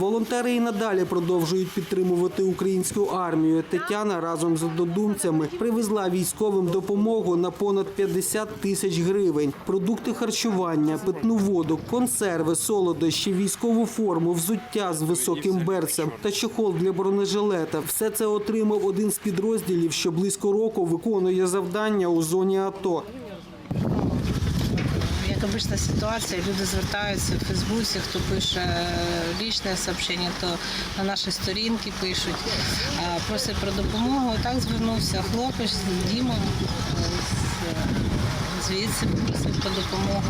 Волонтери і надалі продовжують підтримувати українську армію. Тетяна разом з однодумцями привезла військовим допомогу на понад 50 тисяч гривень, продукти харчування, питну воду, консерви, солодощі, військову форму, взуття з високим берцем та чехол для бронежилета. Все це отримав один з підрозділів, що близько року виконує завдання у зоні АТО. Обична ситуація, люди звертаються в Фейсбуці, хто пише лічне сообщення, то на наші сторінки пишуть, а, просять про допомогу. Так звернувся хлопець Діма Дімом, звідси попросив про допомогу.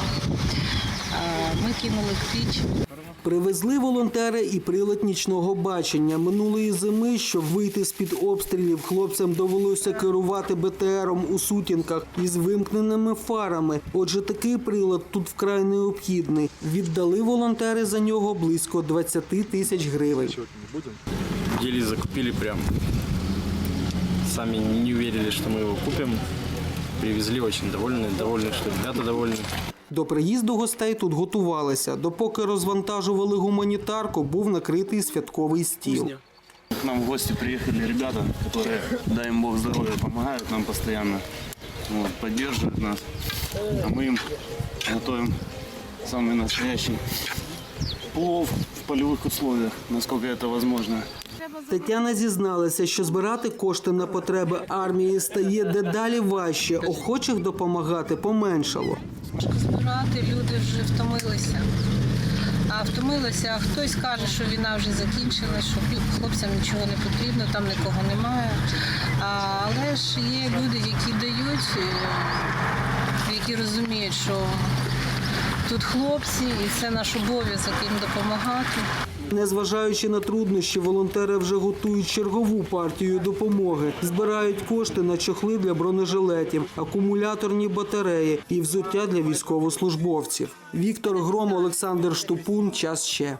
Ми кинули в піч. Привезли волонтери і прилад нічного бачення. Минулої зими, щоб вийти з під обстрілів, хлопцям довелося керувати БТРом у сутінках із вимкненими фарами. Отже, такий прилад тут вкрай необхідний. Віддали волонтери за нього близько 20 тисяч гривень. Еле закупили прям. Сами не верили, что мы его купим. Привезли очень довольны, довольны, что ребята довольны. До приїзду гостей тут готувалися. Допоки розвантажували гуманітарку, був накритий святковий стіл. К нам в гости приехали ребята, которые, дай им Бог здоровья, помогают нам постоянно, вот, поддерживают нас. А мы им готовим самый настоящий плов в полевых условиях, насколько это возможно. Тетяна зізналася, що збирати кошти на потреби армії стає дедалі важче. Охочих допомагати поменшало. Збирати, люди вже втомилися. А втомилися, а хтось каже, що війна вже закінчилась, що хлопцям нічого не потрібно, там нікого немає. Але ж є люди, які дають, е, які розуміють, що тут хлопці, і це наш обов'язок їм допомагати. Незважаючи на труднощі, волонтери вже готують чергову партію допомоги. Збирають кошти на чохли для бронежилетів, акумуляторні батареї і взуття для військовослужбовців. Віктор Гром, Олександр Штупун. Час ще.